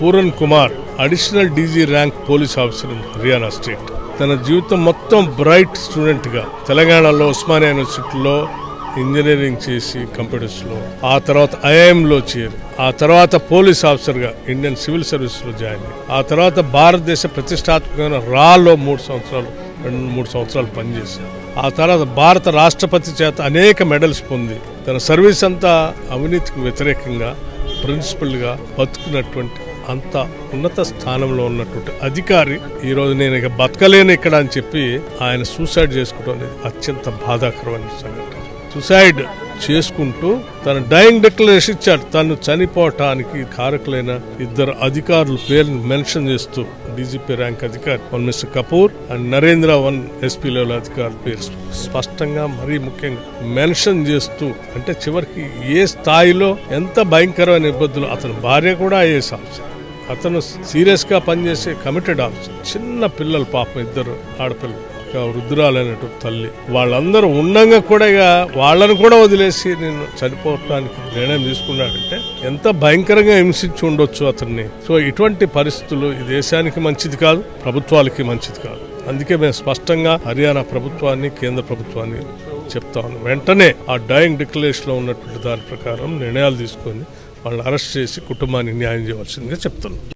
Puran Kumar additional DG rank police officer Haryana state. తన జీవితం మొత్తం బ్రైట్ స్టూడెంట్గా తెలంగాణలో ఉస్మానియా యూనివర్సిటీలో ఇంజనీరింగ్ చేసి కంప్యూటర్స్లో ఆ తర్వాత ఐఐఎంలో చేరి ఆ తర్వాత పోలీస్ ఆఫీసర్గా ఇండియన్ సివిల్ సర్వీస్లో జాయిన్ అయ్యి ఆ తర్వాత భారతదేశ ప్రతిష్టాత్మకమైన రాలో మూడు సంవత్సరాలు రెండు మూడు సంవత్సరాలు పనిచేశారు. ఆ తర్వాత భారత రాష్ట్రపతి చేత అనేక మెడల్స్ పొంది తన సర్వీస్ అంతా అవినీతికి వ్యతిరేకంగా ప్రిన్సిపల్గా బతుకున్నటువంటి అంత ఉన్నత స్థానంలో ఉన్నటువంటి అధికారి ఈ రోజు నేను ఇక బతకలేను ఇక్కడ అని చెప్పి ఆయన సూసైడ్ చేసుకోవడం అనేది అత్యంత బాధాకరమైన సంఘటన. సూసైడ్ చేసుకుంటూ తన డైయింగ్ డిక్లరేషన్ ఇచ్చాడు. తను చనిపోవటానికి కారకులైన ఇద్దరు అధికారుల పేర్లు మెన్షన్ చేస్తూ డీజీపీ ర్యాంక్ అధికారి one mister Kapoor and Narendra one SP level అధికారి పేరు స్పష్టంగా మరీ ముఖ్యంగా మెన్షన్ చేస్తూ అంటే చివరికి ఏ స్థాయిలో ఎంత భయంకరమైన ఇబ్బందులు అతని భార్య కూడా అయ్యే సమస్య అతను సీరియస్గా పనిచేసే కమిటెడ్ ఆఫీసర్. చిన్న పిల్లలు పాపం ఇద్దరు ఆడపిల్లలు వృద్ధురాలైనటువంటి తల్లి. వాళ్ళందరూ ఉండంగా కూడా ఇక వాళ్ళని కూడా వదిలేసి నేను చనిపోవటానికి నిర్ణయం తీసుకున్నాడంటే ఎంత భయంకరంగా హింసించి ఉండొచ్చు అతన్ని. సో ఇటువంటి పరిస్థితులు ఈ దేశానికి మంచిది కాదు ప్రభుత్వాలకి మంచిది కాదు. అందుకే మేము స్పష్టంగా హర్యానా ప్రభుత్వాన్ని కేంద్ర ప్రభుత్వాన్ని చెప్తాను వెంటనే ఆ డైయింగ్ డిక్లరేషన్లో ఉన్నటువంటి దాని ప్రకారం నిర్ణయాలు తీసుకొని వాళ్ళని అరెస్ట్ చేసి కుటుంబాన్ని న్యాయం చేయవలసిందిగా చెప్తున్నాను